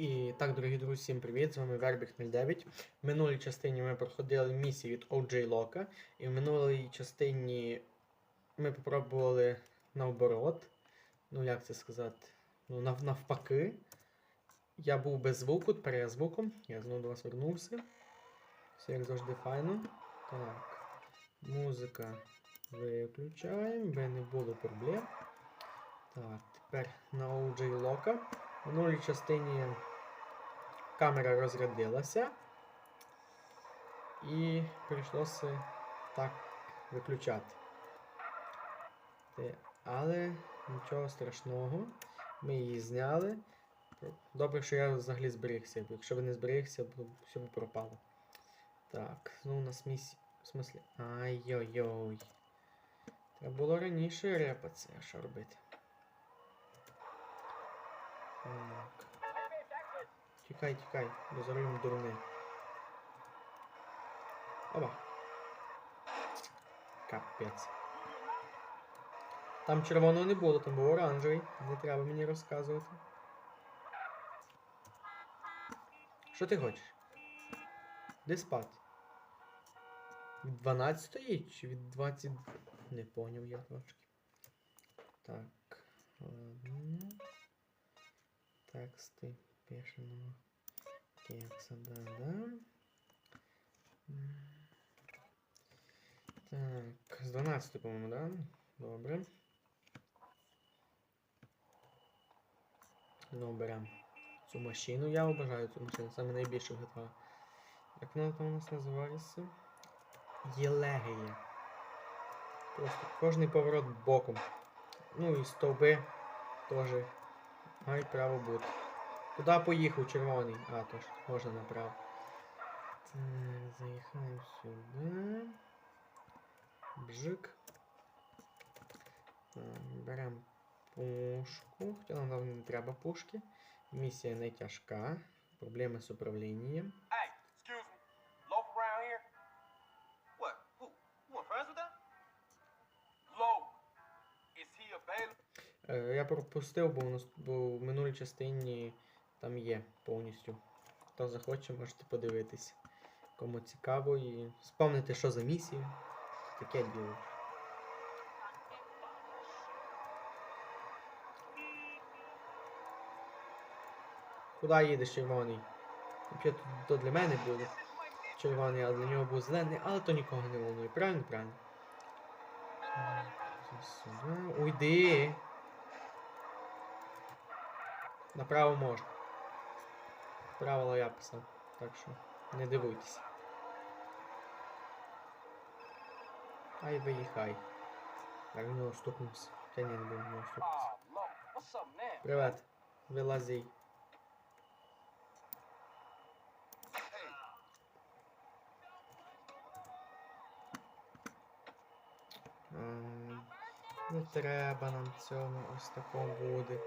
І так, дорогі друзі, всім привіт! З вами Вербік 09. В минулій частині ми проходили місії від OJ Лока. І в минулій частині ми попробували наоборот. Ну, як це сказати? Ну, нав- навпаки. Я був без звуку, тепер я звуком. Я знову до вас вернувся. Все як завжди файно. Так. Музика виключаємо, би не було проблем. Так, тепер на OJ Лока. В минулій частині камера розрядилася. І прийшлося так виключати. Але нічого страшного. Ми її зняли. Добре, що я взагалі зберігся, якщо б не зберігся, б все б пропало. Так, ну у нас місія. В смислі. Ай-йой-йой. Треба було раніше репатися, що робити? Так. Тікай, тікай, бо за рулем дурний. Оба. Капець. Там червоного не було, там був оранжевий. Не треба мені розказувати. Що ти хочеш? Де спати? Від 12 чи від 20. Не поняв я трошки. Так. Ладно. Тексти пишемо. Кекса, да, да. Так, з 12, по-моєму, да? Добре. Ну, беремо цю машину. Я обожаю цю машину, саме найбільше GTA. Як вона там у нас називається? Єлегія. Просто кожний поворот боком. Ну і стовби теж мають право бути. Куди поїхав червоний? А, то ж можна направо. Так, заїхаємо сюди. Бжик. Так, Беремо пушку. Хоча нам давно не треба пушки. Місія не тяжка. Проблеми з управлінням. Я пропустив, бо, у нас- бо в минулій частині там є повністю. Хто захоче, можете подивитись. Кому цікаво і спомнити, що за місія. Таке діло. Куди їдеш, червоний? То, для мене буде червоний, а для нього був зелений, але то нікого не волнує. Правильно, правильно. Уйди. Направо можна. Правила я писав. Так що не дивуйтесь. Ай виїхай. Так, в нього стукнувся. Та ні, не буду в нього стукнувся. Low. What's up now? Привет. Вилазій. Не треба нам цього ось такого буде.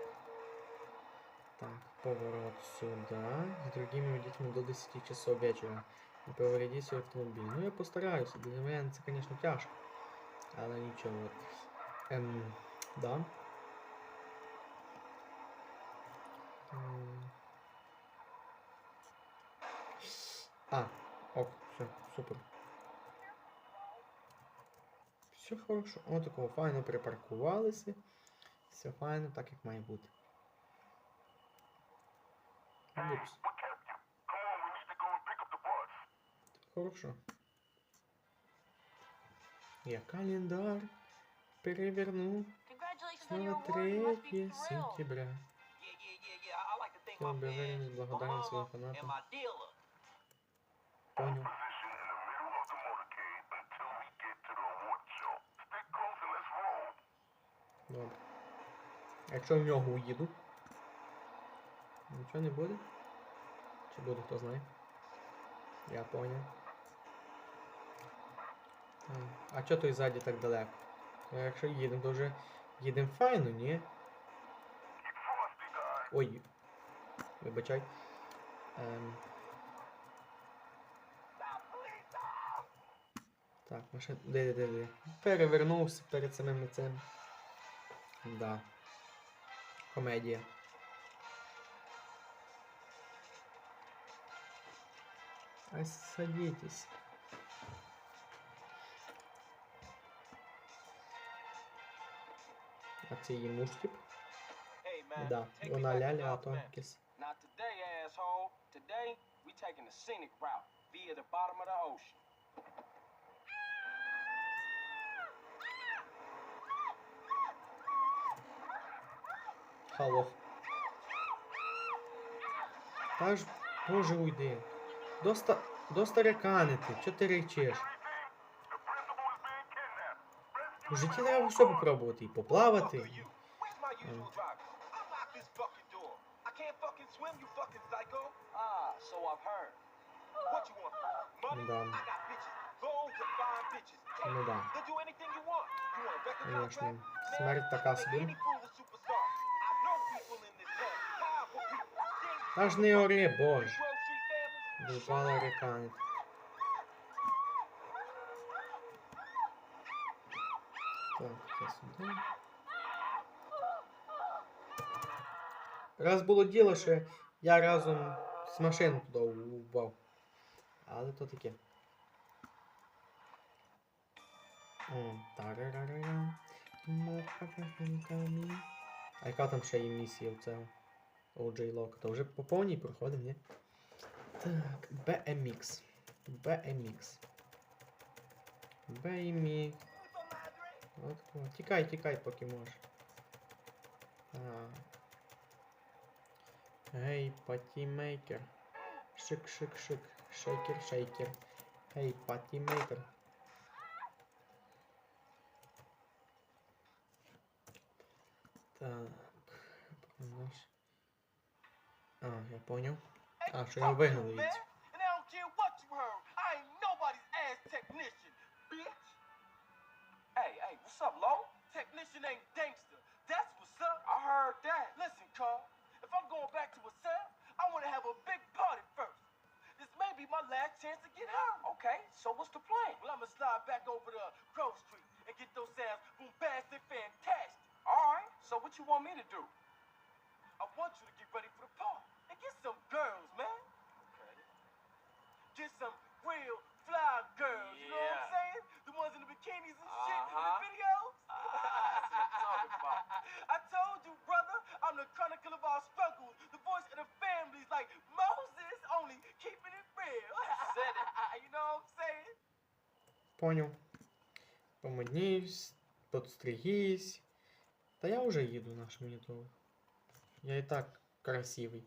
Так, поворот сюда. С другими детьми до 10 часов вечера. Не повредіть свій автомобіль. Ну я постараюся. Для мене це, звісно, тяжко. Але нічого. Ем, да. А, ок, все, супер. Все хорошо. О, такого файно припаркувалися. Все файно, так як має бути. Упс. Хорошо. Я календарь переверну на 3 сентября. Том Беверин с благодарен своим фанатам. Понял. А что в нього уїду. Нічого не буде? Чи буде, хто знає? Я понял. А чого той ззаді так далеко? Ну, якщо їдемо, то вже їдемо файно, ні? Ой. Вибачай. Ем. Так, машина. Де, де, де? Перевернувся перед самим цим. Да. Комедія. Садитесь. А це її муж, тип? Да, вона back to ляля, а то Bend. якесь. Not today, asshole. Today, we taking the scenic route via the bottom of the ocean. Халох. Та ж, боже, уйди. До, ста... До старикани ти, чого ти речеш? У житті треба все попробувати. І поплавати. Ah? Money? Да. Ну да. Конечно. Смерть така собі. any fool a superstar. I know people in this town. Powerful people. Та ж не ори, боже. Дупала реканить. Так, це. Раз було діло, що я разом з машини туди вбав. Але то таке. О. А яка там ще є місія у цього? OJ Lock? То вже по повній проходимо, ні? Так, BMX. BMX. BMX. От, о, тікай, тікай, поки можеш. А. Гей, патімейкер. Шик, шик, шик. Шейкер, шейкер. Гей, патімейкер. Так. Наш. А, я понял. I sure ain't waiting. And I don't care what you heard. I ain't nobody's ass technician, bitch. Hey, hey, what's up, Lo? Technician ain't gangster. That's what's up. I heard that. Listen, Carl. If I'm going back to a cell, I want to have a big party first. This may be my last chance to get home. Okay, so what's the plan? Well, I'm going to slide back over to Grove Street and get those sounds bombastic fantastic. All right, so what you want me to do? I want you to get ready for the party. get some girls, man. Okay. Get some real fly girls. You know what I'm Yeah. saying? The ones in the bikinis and shit in the Uh-huh. videos. Ah, that's what I'm talking about. I told you, brother, I'm the chronicle of our struggles, the voice of the families, like Moses, only keeping it real. Said it. you know what I'm saying? Понял. Помоднись, подстригись. Та я вже їду наш монітор. Я і так красивий.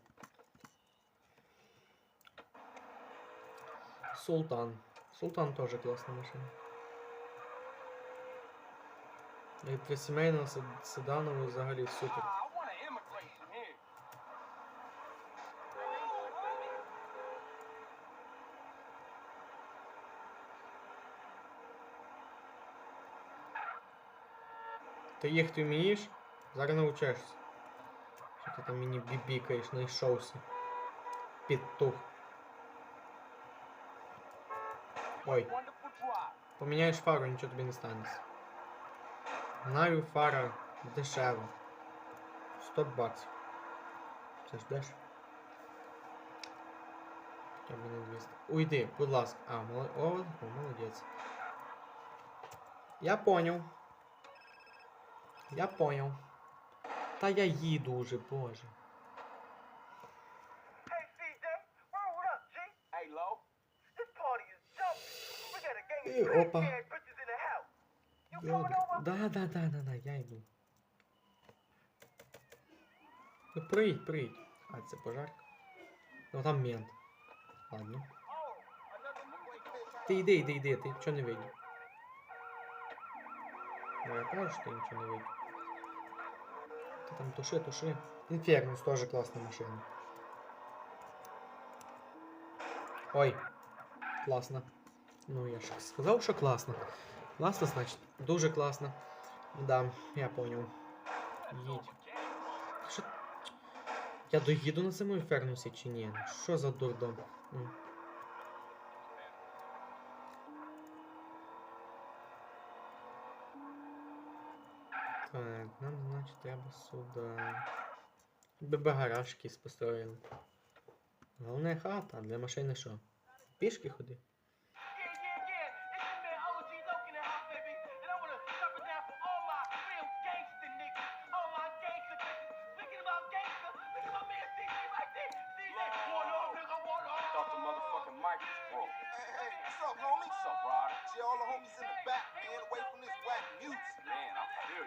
Султан. Султан теж класна машина. І для сімейного сед- седанового взагалі супер. Ah, I want to immigrate from here. Ти їхати вмієш? Зараз навчишся. Що ти там мені бібікаєш, знайшовся. Підтух. Ой. Поміняєш фару, нічого тобі не станеться. Знаю, фара дешева. 100 баксів. Це ж деш. Хоча не 200. Уйди, будь ласка. А, мол... О, о, молодець. Я понял. Я понял. Та я їду уже, боже. over? Да, да, да, да, да, я йду. Ну приїдь, приїдь. А, це пожарка. Ну там мент. Ладно. Ти йди, йди, йди, ти нічого не видів. Ну я кажу, що ти нічого не видів. Ти там туши, туши. Інфернус теж класна машина. Ой, класно. Ну я ж сказав, що класно. Класно, значить. Дуже класно. Да, я понял. Їдь. Що? Я доїду на цьому інфернусі чи ні? Що за дурдом? Так, нам, значить, треба сюди. ББ гараж якийсь. Головне хата, для машини що? Пішки ходи. mic is broke. Hey, hey, what's up, homie? What's up, Rod? See all the homies in the back, man, away from this whack music. Man, I you.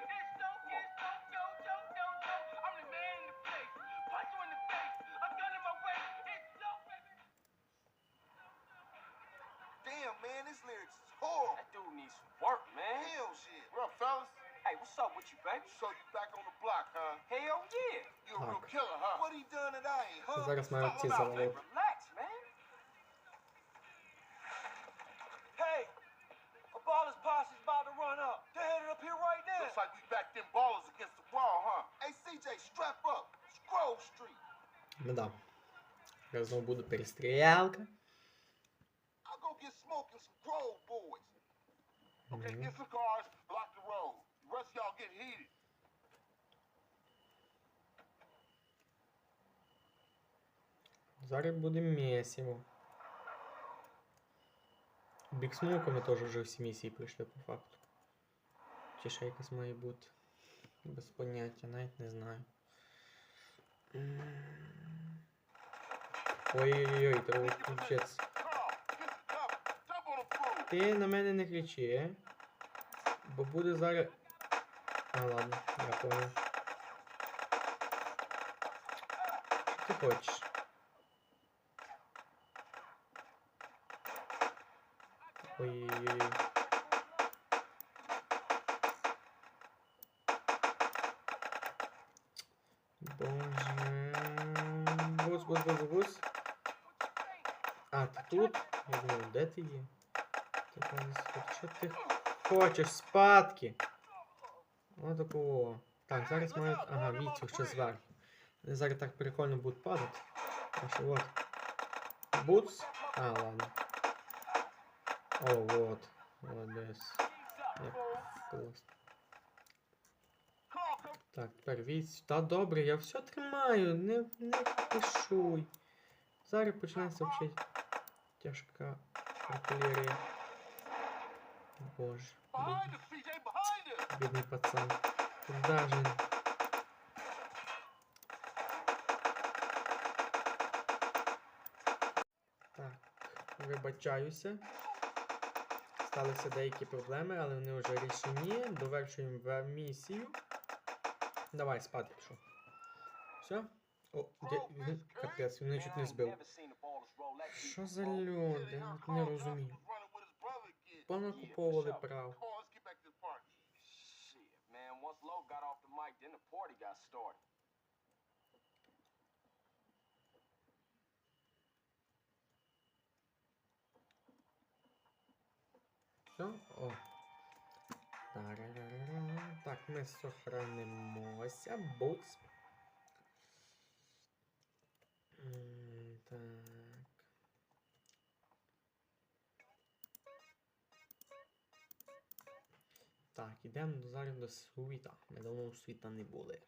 Damn, man, this lyrics is horrible. That dude needs some work, man. Hell shit. What up, fellas? Hey, what's up with you, baby? So you back on the block, huh? Hell yeah. You a real killer, huh? What he done that I ain't, huh? Sag es mal, about Relax. like we backed them ballers against the wall, huh? Hey, CJ, strap up. Scroll Street. Ну да. Зараз знову буде перестрілялка. I'll go get smoke and some Grove boys. Okay, Мгм. get some cars, block the road. The rest of y'all get heated. Зараз буде місиво. Бік Смоку ми теж вже всі місії пройшли по факту. Чи ще якась має бути. Без поняття, навіть не знаю. Ой-ой-ой, треба включитися. Ти на мене не кричи, бо буде зараз. А, ладно, я понял. Що ти хочеш? Ой-ой-ой. Бус. А, ти тут? Я думаю, де ти є? Ти. Що ти хочеш? Спадки? О, такого. Так, зараз мають. Ага, віцю ще зверху. Зараз так прикольно будуть падати. Що от. Бутс? А, ладно. О, вот. Молодець. Come. Так, тепер віць. Та добре, я все тримаю, не, не пишуй. Зараз починається взагалі тяжка артилерія. Боже, бідний, пацан. Куда ж він? Так, вибачаюся. Сталися деякі проблеми, але вони вже рішені. Довершуємо місію. Давай, спати пішов. Все? О, де, він, капець, він мене чуть не Man, I ain't збив. never seen the ballers roll that deep Що за before. люди? Я от не розумію. Was running with his brother again. Понакуповували Yeah, for прав. Carl, let's get back to the party. Shit, man. Once Low got off the mic, then the party got started. Все? О. Тарарарара. Так, ми сохранимося. Буц. Так. Так, ідемо зараз до світа. Ми давно світа не були.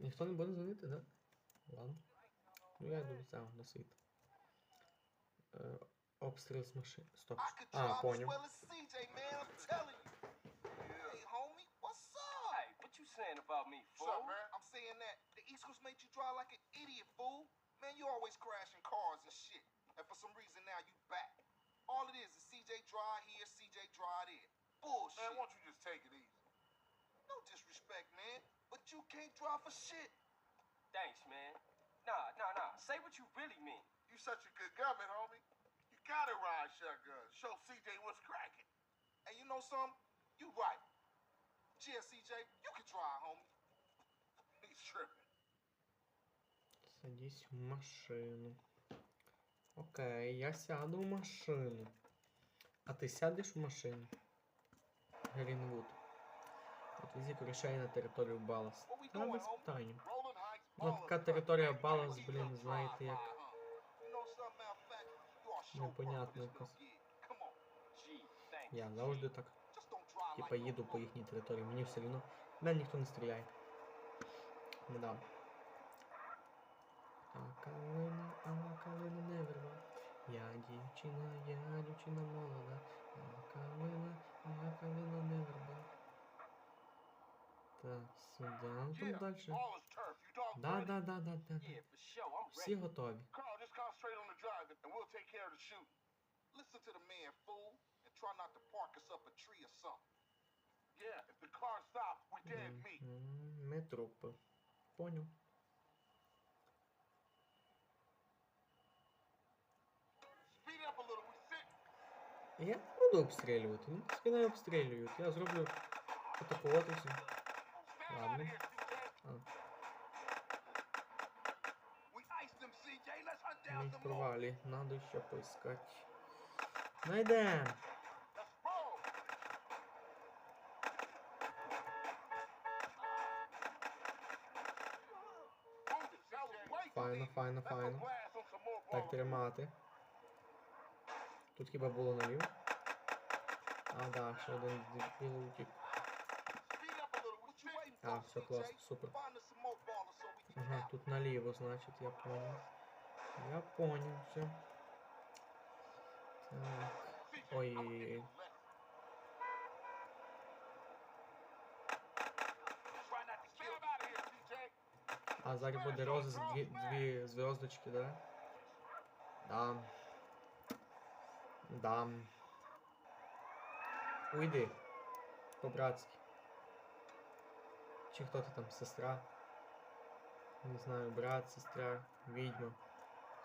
Ніхто не буде дзвонити, так? Ладно. Ну я йду до цього, до світа. Е, обстріл з машин. Стоп. А, drive saying about me, What's up, fool? man? I'm saying that the East Coast made you drive like an idiot, fool. Man, you always crashing cars and shit. And for some reason now you back. All it is is CJ drive here, CJ drive there. Bullshit. Man, why don't you just take it easy? No disrespect, man. But you can't drive for shit. Thanks, man. Nah, nah, nah. Say what you really mean. You such a good government, homie. You gotta ride shotgun. Show CJ what's cracking. And you know something? You right. Yeah, CJ, you can drive, homie. He's tripping. Садись в машину. Окей, я сяду в машину. А ти сядеш в машину? Грінвуд. Отвези грошей на територію Балас. Та без Heights. Ну, така територія Балас, блін, знаєте як. Непонятно якось. Я завжди так, типа, їду по їхній території. Мені все одно. Мене ніхто не стріляє. Не дам. А калина, а калина не верба. Я дівчина, я дівчина молода, я калина, калина не верба. Так, сюди. Ну тут далі. Да, да, да, да, да. Всі готові. Carl, just concentrate on the driving, and we'll take care of the shooting. Listen to the man, fool, Try not to park us up a tree or something. Yeah, if the car stops, we're dead meat. Ми трупи. Понял. Я буду обстреливать, ну пускай обстреливают, обстрілюють. Я зроблю атакуватися. Ладно. А. Не провалі, надо еще поискать. Найдем! Файно, файно, файно. Так тримати. Тут хіба було навів? А, да, ще один дебіл утік. А, все класно, супер. Ага, тут наліво, значить, я понял. Я понял, все. Так. Ой. А зараз буде розиск дві, дві зв'язочки, да? Дам. Дам. Уйди. По-братськи. Чи хто ти там, сестра? Не знаю, брат, сестра.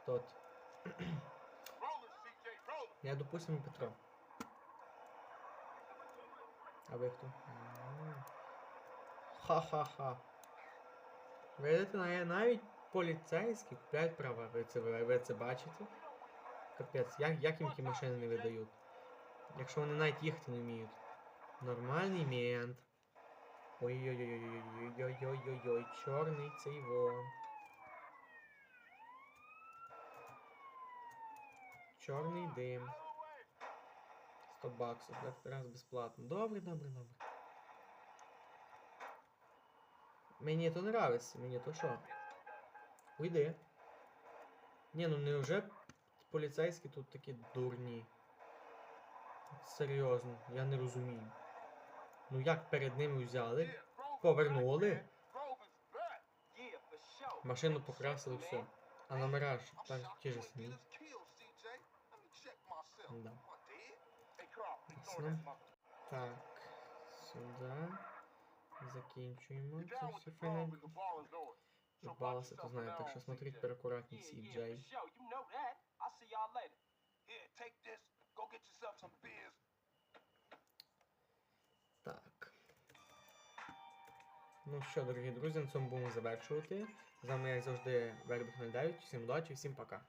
Хто ти? Rollers, Я, допустим, Петро. А ви хто? Ха-ха-ха. Видите, на- навіть поліцейські купляють права. Ви це, ви, це бачите? Капець, як, як їм ті машини не видають? Якщо вони навіть їхати не вміють. Нормальний мент. Ой-ой-ой-ой-ой-ой-ой-ой-ой, чорний цей во. Чорний дим. 100 баксів, так, раз безплатно. Добре, добре, добре. Мені то нравиться, мені то що? Уйди. Ні, ну не вже поліцейські тут такі дурні. Серйозно, я не розумію. Ну як перед ними взяли? Повернули. Машину покрасили все. А номера ж так ті ж самі. Так, сюди. Закінчуємо це все файненько. Баласа то знає, так що смотріть перекуратні всі джей. Так. Ну що, дорогі друзі, на цьому будемо завершувати. З вами, як завжди, Вербух 09. Всім удачі, всім пока.